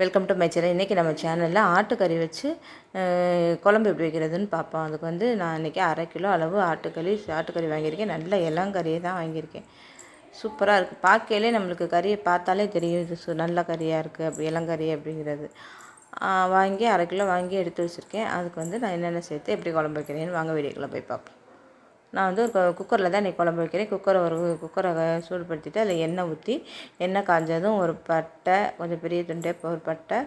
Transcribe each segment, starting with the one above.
Welcome to my channel இன்றைக்கி நம்ம சேனலில் ஆட்டுக்கறி வச்சு குழம்பு எப்படி வைக்கிறதுன்னு பார்ப்போம். அதுக்கு வந்து நான் இன்றைக்கி அரை கிலோ அளவு ஆட்டுக்கறி ஆட்டுக்கறி வாங்கியிருக்கேன். நல்ல இளங்கறியை தான் வாங்கியிருக்கேன். சூப்பராக இருக்குது பார்க்கையிலே நம்மளுக்கு கறியை பார்த்தாலே தெரியும். இது நல்ல கறியாக இருக்குது அப்படி இளங்கறி அப்படிங்கிறது. வாங்கி அரை கிலோ வாங்கி எடுத்து வச்சுருக்கேன். அதுக்கு வந்து நான் என்னென்ன சேர்த்து எப்படி குழம்பு வைக்கிறேன்னு வாங்க வீடியோக்குள்ளே போய் பார்ப்போம். நான் வந்து ஒரு குக்கரில் தான் இன்றைக்கி குழம்பு வைக்கிறேன். குக்கரை ஒரு குக்கரை சூடுபடுத்திட்டு அதில் எண்ணெய் ஊற்றி எண்ணெய் காஞ்சதும் ஒரு பட்டை கொஞ்சம் பெரிய துண்டு ஒரு பட்டை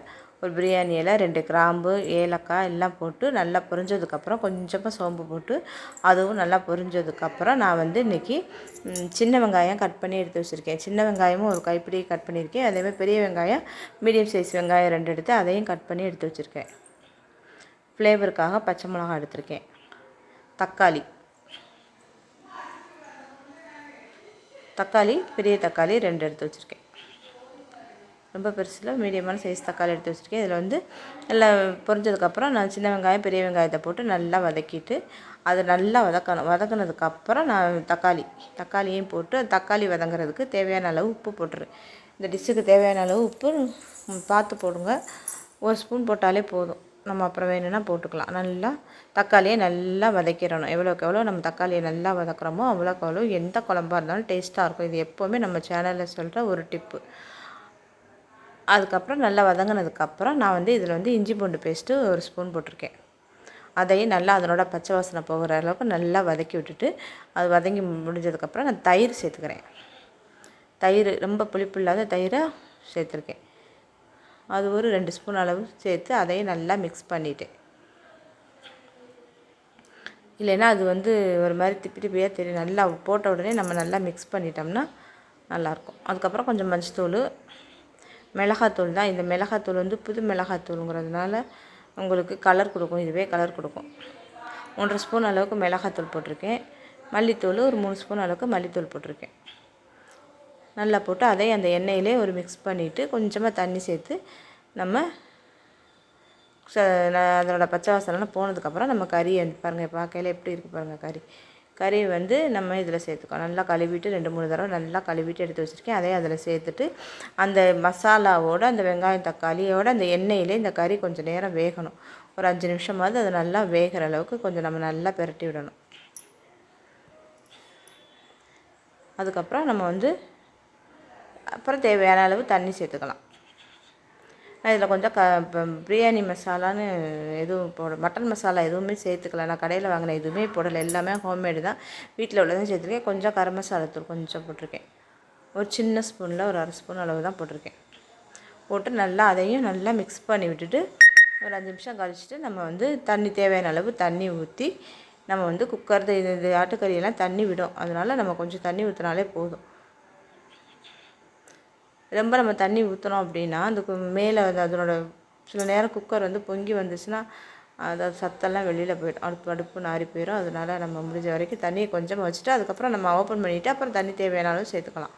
ஒரு பிரியாணி இலை ரெண்டு கிராம்பு ஏலக்காய் எல்லாம் போட்டு நல்லா பொரிஞ்சதுக்கப்புறம் கொஞ்சமாக சோம்பு போட்டு அதுவும் நல்லா பொரிஞ்சதுக்கப்புறம் நான் வந்து இன்றைக்கி சின்ன வெங்காயம் கட் பண்ணி எடுத்து வச்சுருக்கேன். சின்ன வெங்காயமும் ஒரு கைப்பிடி கட் பண்ணியிருக்கேன். அதேமாதிரி பெரிய வெங்காயம் மீடியம் சைஸ் வெங்காயம் ரெண்டு எடுத்து அதையும் கட் பண்ணி எடுத்து வச்சுருக்கேன். ஃப்ளேவருக்காக பச்சை மிளகாய் எடுத்திருக்கேன். தக்காளி. தக்காளி பெரிய தக்காளி ரெண்டு எடுத்து வச்சுருக்கேன். ரொம்ப பெருசில் மீடியமான சைஸ் தக்காளி எடுத்து வச்சுருக்கேன். இதில் வந்து நல்லா பொரிஞ்சதுக்கப்புறம் நான் சின்ன வெங்காயம் பெரிய வெங்காயத்தை போட்டு நல்லா வதக்கிட்டு அது நல்லா வதக்கணும். வதக்குனதுக்கப்புறம் நான் தக்காளி தக்காளியும் போட்டு தக்காளி வதங்குறதுக்கு தேவையான அளவு உப்பு போட்டுரு இந்த டிஷ்ஷுக்கு தேவையான அளவு உப்பு பார்த்து போடுங்க. ஒரு ஸ்பூன் போட்டாலே போதும். நம்ம அப்புறம் வேணும்னா போட்டுக்கலாம். நல்லா தக்காளியை நல்லா வதக்கிடணும். எவ்வளோக்கு எவ்வளோ நம்ம தக்காளியை நல்லா வதக்குறோமோ அவ்வளோக்கு அவ்வளோ எந்த குழம்பாக இருந்தாலும் டேஸ்ட்டாக இருக்கும். இது எப்போவுமே நம்ம சேனலில் சொல்கிற ஒரு டிப்பு அதுக்கப்புறம் நல்லா வதங்கினதுக்கப்புறம் நான் வந்து இதில் வந்து இஞ்சி பூண்டு பேஸ்ட்டு ஒரு ஸ்பூன் போட்டிருக்கேன். அதையும் நல்லா அதனோட பச்சை வாசனை போகிற அளவுக்கு நல்லா வதக்கி விட்டுட்டு அது வதங்கி முடிஞ்சதுக்கப்புறம் நான் தயிர் சேர்த்துக்கிறேன். தயிர் ரொம்ப புளிப்பு இல்லாத தயிரை சேர்த்துருக்கேன். அது ஒரு ரெண்டு ஸ்பூன் அளவு சேர்த்து அதையும் நல்லா மிக்ஸ் பண்ணிட்டேன். இல்லைன்னா அது வந்து ஒரு மாதிரி திப்பி திப்பியாக தெரியும். நல்லா போட்ட உடனே நம்ம நல்லா மிக்ஸ் பண்ணிட்டோம்னா நல்லாயிருக்கும். அதுக்கப்புறம் கொஞ்சம் மஞ்சத்தூள் மிளகாத்தூள் தான். இந்த மிளகாத்தூள் வந்து புது மிளகாத்தூளுங்கிறதுனால உங்களுக்கு கலர் கொடுக்கும். இதுவே கலர் கொடுக்கும். ஒன்றரை ஸ்பூன் அளவுக்கு மிளகாத்தூள் போட்டிருக்கேன். மல்லித்தூள் ஒரு மூணு ஸ்பூன் அளவுக்கு மல்லித்தூள் போட்டிருக்கேன். நல்லா போட்டு அதை அந்த எண்ணெயிலே ஒரு மிக்ஸ் பண்ணிவிட்டு கொஞ்சமாக தண்ணி சேர்த்து நம்ம ச ந- அதனோட பச்சை வாசனைலாம் போனதுக்கப்புறம் நம்ம கறி பாருங்கள் பார்க்கையில எப்படி இருக்குது பாருங்கள் கறி. கறி வந்து நம்ம இதில் சேர்த்துக்கோ நல்லா கழுவிட்டு ரெண்டு மூணு தடவை நல்லா கழுவிட்டு எடுத்து வச்சுருக்கேன். அதையும் அதில் சேர்த்துட்டு அந்த மசாலாவோட அந்த வெங்காயம் தக்காளியோட அந்த எண்ணெயிலே இந்த கறி கொஞ்சம் நேரம் வேகணும். ஒரு அஞ்சு நிமிஷமாவது அது நல்லா வேகிற அளவுக்கு கொஞ்சம் நம்ம நல்லா பிரட்டி விடணும். அதுக்கப்புறம் நம்ம வந்து அப்புறம் தேவையான அளவு தண்ணி சேர்த்துக்கலாம். நான் இதில் கொஞ்சம் க இப்போ பிரியாணி மசாலான்னு எதுவும் போட மட்டன் மசாலா எதுவுமே சேர்த்துக்கல. நான் கடையில் வாங்கின எதுவுமே போடலை. எல்லாமே ஹோம்மேடு தான். வீட்டில் உள்ளதும் சேர்த்துருக்கேன். கொஞ்சம் கரம் மசாலா தூள் கொஞ்சம் போட்டிருக்கேன். ஒரு சின்ன ஸ்பூனில் ஒரு அரை ஸ்பூன் அளவு தான் போட்டிருக்கேன். போட்டு நல்லா அதையும் நல்லா மிக்ஸ் பண்ணி விட்டுட்டு ஒரு அஞ்சு நிமிஷம் கழிச்சிட்டு நம்ம வந்து தண்ணி தேவையான அளவு தண்ணி ஊற்றி நம்ம வந்து குக்கர் இது இது ஆட்டுக்கறியெல்லாம் தண்ணி விடும். அதனால நம்ம கொஞ்சம் தண்ணி ஊற்றினாலே போதும். ரொம்ப நம்ம தண்ணி ஊற்றினோம் அப்படின்னா அந்த கு- மேலே வந்து அதனோட சில நேரம் குக்கர் வந்து பொங்கி வந்துச்சுன்னா அதாவது சத்தெல்லாம் வெளியில் போயிடும். அடுப்பு அடுப்பு நாறி போயிடும் அதனால் நம்ம முடிஞ்ச வரைக்கும் தண்ணியை கொஞ்சமாக வச்சுட்டு அதுக்கப்புறம் நம்ம ஓப்பன் பண்ணிவிட்டு அப்புறம் தண்ணி தேவையானாலும் சேர்த்துக்கலாம்.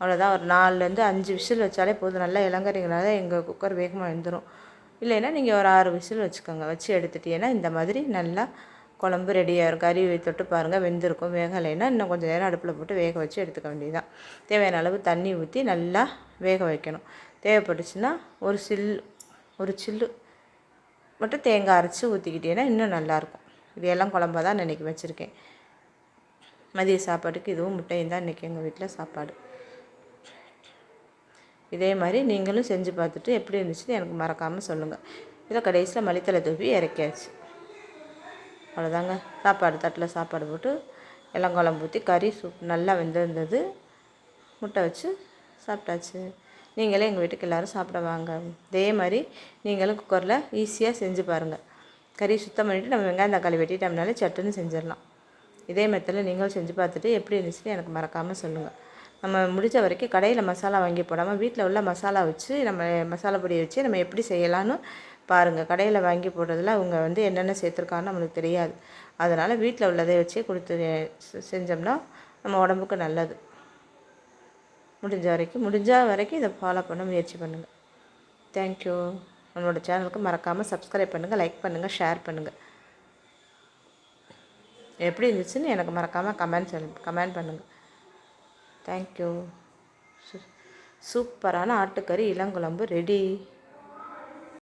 அவ்வளோதான் ஒரு நாலுலேருந்து அஞ்சு விசில் வச்சாலே போதும். நல்லா இளங்கறிங்கனால எங்கள் குக்கர் வேகமாக எழுந்துடும் இல்லைன்னா நீங்கள் ஒரு ஆறு விசில் வச்சுக்கோங்க. வச்சு எடுத்துட்டீங்கன்னா இந்த மாதிரி நல்லா குழம்பு ரெடியாக இருக்கும். கறி தொட்டு பாருங்கள் வெந்திருக்கும். வேகலைன்னா இன்னும் கொஞ்சம் நேரம் அடுப்பில் போட்டு வேக வச்சு எடுத்துக்க வேண்டியதுதான். தேவையான அளவு தண்ணி ஊற்றி நல்லா வேக வைக்கணும். தேவைப்பட்டுச்சுன்னா ஒரு சில் ஒரு சில்லு மட்டும் தேங்காய் அரைச்சி ஊற்றிக்கிட்டீங்கன்னா இன்னும் நல்லாயிருக்கும். இது எல்லாம் தான் நான் இன்றைக்கி வச்சுருக்கேன். மதிய சாப்பாட்டுக்கு இதுவும் முட்டையும் தான் இன்றைக்கி எங்கள் வீட்டில் சாப்பாடு. இதே மாதிரி நீங்களும் செஞ்சு பார்த்துட்டு எப்படி இருந்துச்சுன்னு எனக்கு மறக்காமல் சொல்லுங்கள் இதில் கடைசியில் மளித்தலை தூவி இறக்கியாச்சு. அவ்வளோதாங்க. சாப்பாடு தட்டில் சாப்பாடு போட்டு எல்லாம் குழம்பு ஊற்றி கறி சூப் நல்லா வெந்திருந்தது. முட்டை வச்சு சாப்பிட்டாச்சு. நீங்களே எங்கள் வீட்டுக்கு எல்லோரும் சாப்பிட வாங்க. இதே மாதிரி நீங்களும் குக்கரில் ஈஸியாக செஞ்சு பாருங்கள் கறி சுத்தம் பண்ணிவிட்டு நம்ம வெங்காயம் தக்காளி வெட்டிட்டோம்னாலே சட்டுன்னு செஞ்சிடலாம். இதே மெத்தடில் நீங்களும் செஞ்சு பார்த்துட்டு எப்படி இருந்துச்சுன்னு எனக்கு மறக்காமல் சொல்லுங்கள் நம்ம முடிஞ்ச வரைக்கும் கடையில் மசாலா வாங்கி போடாமல் வீட்டில் உள்ள மசாலா வச்சு நம்ம மசாலா பொடியை வச்சு நம்ம எப்படி செய்யலான்னு பாருங்கள் கடையில் வாங்கி போடுறதுல அவங்க வந்து என்னென்ன சேர்த்துருக்கான்னு நம்மளுக்கு தெரியாது. அதனால் வீட்டில் உள்ளதை வச்சே கொடுத்து செ- செஞ்சோம்னா நம்ம உடம்புக்கு நல்லது. முடிஞ்ச வரைக்கும் முடிஞ்ச வரைக்கும் இதை ஃபாலோ பண்ண முயற்சி பண்ணுங்கள் தேங்க்யூ நம்மளோட சேனலுக்கு மறக்காமல் சப்ஸ்கிரைப் பண்ணுங்கள் லைக் பண்ணுங்கள் ஷேர் பண்ணுங்கள் எப்படி இருந்துச்சுன்னு எனக்கு மறக்காமல் கமெண்ட் சொல்லு கமெண்ட் பண்ணுங்கள் தேங்க்யூ சூப்பரான ஆட்டுக்கறி இளங்குழம்பு ரெடி